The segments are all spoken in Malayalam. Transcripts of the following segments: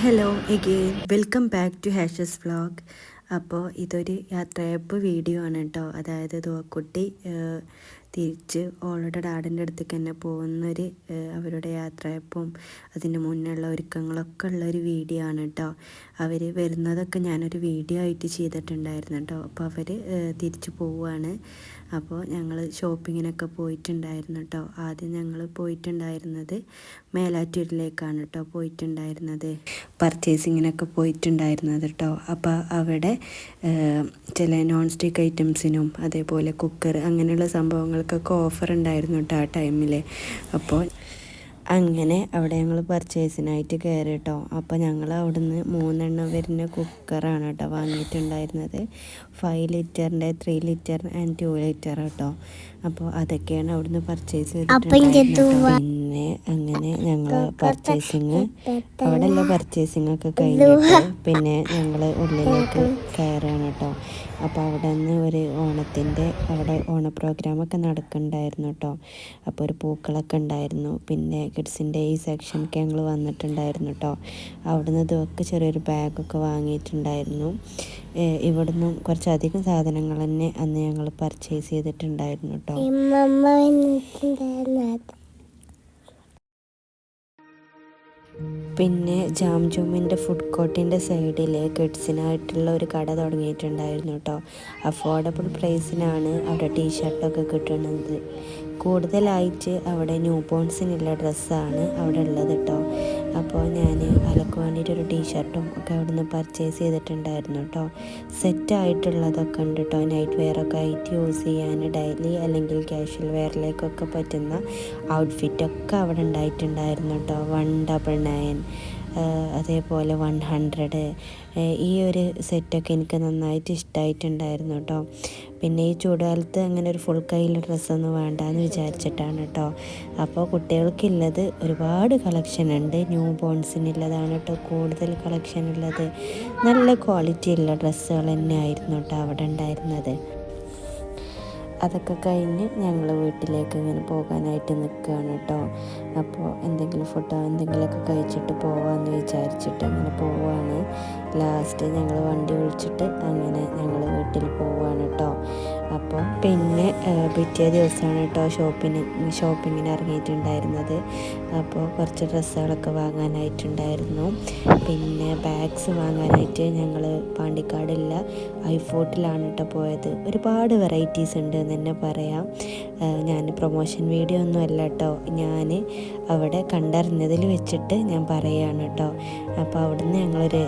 Hello again, welcome back to Hash's vlog. അപ്പോൾ ഇതൊരു യാത്രയപ്പ് വീഡിയോ ആണ് കേട്ടോ അതായത് ദുവക്കുട്ടി തിരിച്ച് ഓളുടെ ഡാഡിന്റെ അടുത്തേക്ക് തന്നെ പോകുന്നൊരു അവരുടെ യാത്രയപ്പും അതിന്റെ മുന്നുള്ള ഒരുക്കങ്ങളൊക്കെ ഉള്ളൊരു വീഡിയോ ആണ് കേട്ടോ അവർ വരുന്നതൊക്കെ ഞാനൊരു വീഡിയോ ആയിട്ട് ചെയ്തിട്ടുണ്ടായിരുന്നു കേട്ടോ അപ്പോൾ അവർ തിരിച്ചു പോവുകയാണ് അപ്പോൾ ഞങ്ങൾ ഷോപ്പിങ്ങിനൊക്കെ പോയിട്ടുണ്ടായിരുന്നു കേട്ടോ ആദ്യം ഞങ്ങൾ പോയിട്ടുണ്ടായിരുന്നത് മേലാറ്റൂരിലേക്കാണ് കേട്ടോ പോയിട്ടുണ്ടായിരുന്നത്. പർച്ചേസിങ്ങിനൊക്കെ പോയിട്ടുണ്ടായിരുന്നത് കേട്ടോ അപ്പോൾ അവിടെ ചില നോൺ സ്റ്റിക്ക് ഐറ്റംസിനും അതേപോലെ കുക്കർ അങ്ങനെയുള്ള സംഭവങ്ങൾക്കൊക്കെ ഓഫർ ഉണ്ടായിരുന്നു കേട്ടോ ആ ടൈമിൽ അപ്പോൾ അങ്ങനെ അവിടെ ഞങ്ങൾ പർച്ചേസിനായിട്ട് കയറി കേട്ടോ അപ്പോൾ ഞങ്ങൾ അവിടുന്ന് മൂന്നെണ്ണം വരുന്ന കുക്കറാണ് കേട്ടോ വാങ്ങിയിട്ടുണ്ടായിരുന്നത്. ഫൈവ് ലിറ്ററിന്റെ three litre and two litre കേട്ടോ അപ്പോൾ അതൊക്കെയാണ് അവിടുന്ന് പർച്ചേസ് ചെയ്തിട്ടുണ്ടായിരുന്നത്. പിന്നെ അങ്ങനെ ഞങ്ങൾ പർച്ചേസിങ് അവിടെ ഉള്ള പർച്ചേസിങ് ഒക്കെ കഴിഞ്ഞിട്ട് പിന്നെ ഞങ്ങൾ ഉള്ളിലേക്ക് കയറുകയാണ് കേട്ടോ അപ്പോൾ അവിടെ നിന്ന് ഒരു ഓണത്തിന്റെ അവിടെ ഓണ പ്രോഗ്രാമൊക്കെ നടക്കുന്നുണ്ടായിരുന്നു കേട്ടോ അപ്പോൾ ഒരു പൂക്കളൊക്കെ ഉണ്ടായിരുന്നു. പിന്നെ കിഡ്സിന്റെ ഈ സെക്ഷനൊക്കെ ഞങ്ങൾ വന്നിട്ടുണ്ടായിരുന്നു കേട്ടോ അവിടുന്ന് ഇതൊക്കെ ചെറിയൊരു ബാഗൊക്കെ വാങ്ങിയിട്ടുണ്ടായിരുന്നു. ഇവിടുന്ന് കുറച്ചധികം സാധനങ്ങൾ തന്നെ അന്ന് ഞങ്ങൾ പർച്ചേസ് ചെയ്തിട്ടുണ്ടായിരുന്നു കേട്ടോ പിന്നെ ജാം ജൂമിന്റെ ഫുഡ് കോർട്ടിന്റെ സൈഡിൽ കിഡ്സിനായിട്ടുള്ള ഒരു കട തുടങ്ങിയിട്ടുണ്ടായിരുന്നു കേട്ടോ അഫോർഡബിൾ പ്രൈസിനാണ് അവിടെ ടീഷർട്ടൊക്കെ കിട്ടുന്നത്. കൂടുതലായിട്ട് അവിടെ ന്യൂ ബോൺസിനുള്ള ഡ്രസ്സാണ് അവിടെ ഉള്ളത് കേട്ടോ അപ്പോൾ ഞാൻ അലക്ക് വേണ്ടിയിട്ട് ഒരു ടീഷർട്ടും ഒക്കെ അവിടുന്ന് പർച്ചേസ് ചെയ്തിട്ടുണ്ടായിരുന്നു കേട്ടോ സെറ്റായിട്ടുള്ളതൊക്കെ ഉണ്ട് കേട്ടോ നൈറ്റ് വെയറൊക്കെ ആയിട്ട് യൂസ് ചെയ്യാൻ ഡെയിലി അല്ലെങ്കിൽ കാഷ്വൽ വെയറിലേക്കൊക്കെ പറ്റുന്ന ഔട്ട്ഫിറ്റൊക്കെ അവിടെ ഉണ്ടായിട്ടുണ്ടായിരുന്നു കേട്ടോ വൺ ഡബിൾ നയൻ അതേപോലെ വൺ ഹൺഡ്രഡ് ഈ ഒരു സെറ്റൊക്കെ എനിക്ക് നന്നായിട്ട് ഇഷ്ടമായിട്ടുണ്ടായിരുന്നു കേട്ടോ പിന്നെ ഈ ചൂടുകാലത്ത് അങ്ങനെ ഒരു ഫുൾ കയ്യിൽ ഡ്രസ്സൊന്നും വേണ്ടാന്ന് വിചാരിച്ചിട്ടാണ് കേട്ടോ അപ്പോൾ കുട്ടികൾക്കുള്ളത് ഒരുപാട് കളക്ഷൻ ഉണ്ട്. ന്യൂ ബോൺസിനുള്ളതാണ് കേട്ടോ കൂടുതൽ കളക്ഷൻ ഉള്ളത്. നല്ല ക്വാളിറ്റി ഉള്ള ഡ്രസ്സുകൾ തന്നെ ആയിരുന്നു കേട്ടോ അവിടെ ഉണ്ടായിരുന്നത്. അതൊക്കെ കഴിഞ്ഞ് ഞങ്ങൾ വീട്ടിലേക്ക് ഇങ്ങനെ പോകാനായിട്ട് നിൽക്കുകയാണ് കേട്ടോ അപ്പോൾ എന്തെങ്കിലും ഫുഡോ എന്തെങ്കിലുമൊക്കെ കഴിച്ചിട്ട് പോവാമെന്ന് വിചാരിച്ചിട്ട് അങ്ങനെ പോവാണ്. ലാസ്റ്റ് ഞങ്ങൾ വണ്ടി വിളിച്ചിട്ട് അങ്ങനെ ഞങ്ങൾ വീട്ടിൽ കേട്ടോ അപ്പോൾ പിന്നെ പിറ്റേ ദിവസമാണ് കേട്ടോ ഷോപ്പിന് ഷോപ്പിങ്ങിന് ഇറങ്ങിയിട്ടുണ്ടായിരുന്നത്. അപ്പോൾ കുറച്ച് ഡ്രസ്സുകളൊക്കെ വാങ്ങാനായിട്ടുണ്ടായിരുന്നു. പിന്നെ ബാഗ്സ് വാങ്ങാനായിട്ട് ഞങ്ങൾ പാണ്ടിക്കാടില്ല ഐഫോട്ടിലാണ് കേട്ടോ പോയത്. ഒരുപാട് വെറൈറ്റീസ് ഉണ്ട് എന്ന് തന്നെ പറയാം. ഞാൻ പ്രൊമോഷൻ വീഡിയോ ഒന്നും അല്ല കേട്ടോ. ഞാൻ അവിടെ കണ്ടറിഞ്ഞതിൽ വെച്ചിട്ട് ഞാൻ പറയുകയാണ് കേട്ടോ. അപ്പോൾ അവിടുന്ന് ഞങ്ങളൊരു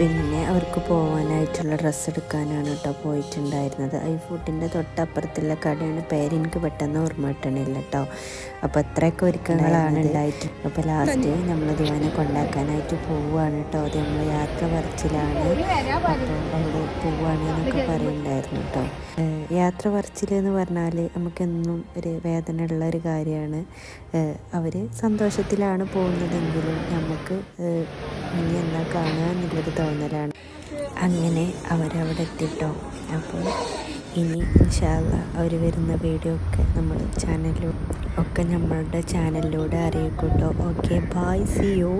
പിന്നെ അവർക്ക് പോകാനായിട്ടുള്ള ഡ്രസ്സ് എടുക്കാനാണ് കേട്ടോ പോയിട്ടുണ്ടായിരുന്നത്. ഐഫൂട്ടിന്റെ തൊട്ടപ്പുറത്തുള്ള കടയാണ്. പേര് എനിക്ക് പെട്ടെന്ന് ഓർമ്മ കിട്ടണില്ല കേട്ടോ അപ്പോൾ അത്രയൊക്കെ ഒരുക്കങ്ങളാണ്. ഉണ്ടായിട്ട് അപ്പോൾ ലാസ്റ്റ് നമ്മൾ ദുവാനെ കൊണ്ടാക്കാനായിട്ട് പോവുകയാണ് കേട്ടോ അത് നമ്മൾ യാത്ര പറച്ചിലാണ്. അപ്പോൾ അവിടെ പോവുകയാണ് എന്നൊക്കെ പറയുന്നുണ്ടായിരുന്നു കേട്ടോ യാത്ര പറച്ചിൽ എന്ന് പറഞ്ഞാൽ നമുക്കെന്നും ഒരു വേദന ഉള്ള ഒരു കാര്യമാണ്. അവർ സന്തോഷത്തിലാണ് പോകുന്നതെങ്കിലും നമുക്ക് ഇനി എന്നാ കാണുക എന്നുള്ളൊരു തോന്നലാണ്. അങ്ങനെ അവരവിടെ എത്തിട്ടോ അപ്പോൾ ഇനി ഇൻഷാല്ല അവർ വരുന്ന വീഡിയോ ഒക്കെ നമ്മൾ ചാനലിലൂടെ ഒക്കെ നമ്മളുടെ ചാനലിലൂടെ അറിയിക്കൂട്ടോ. Okay bye see you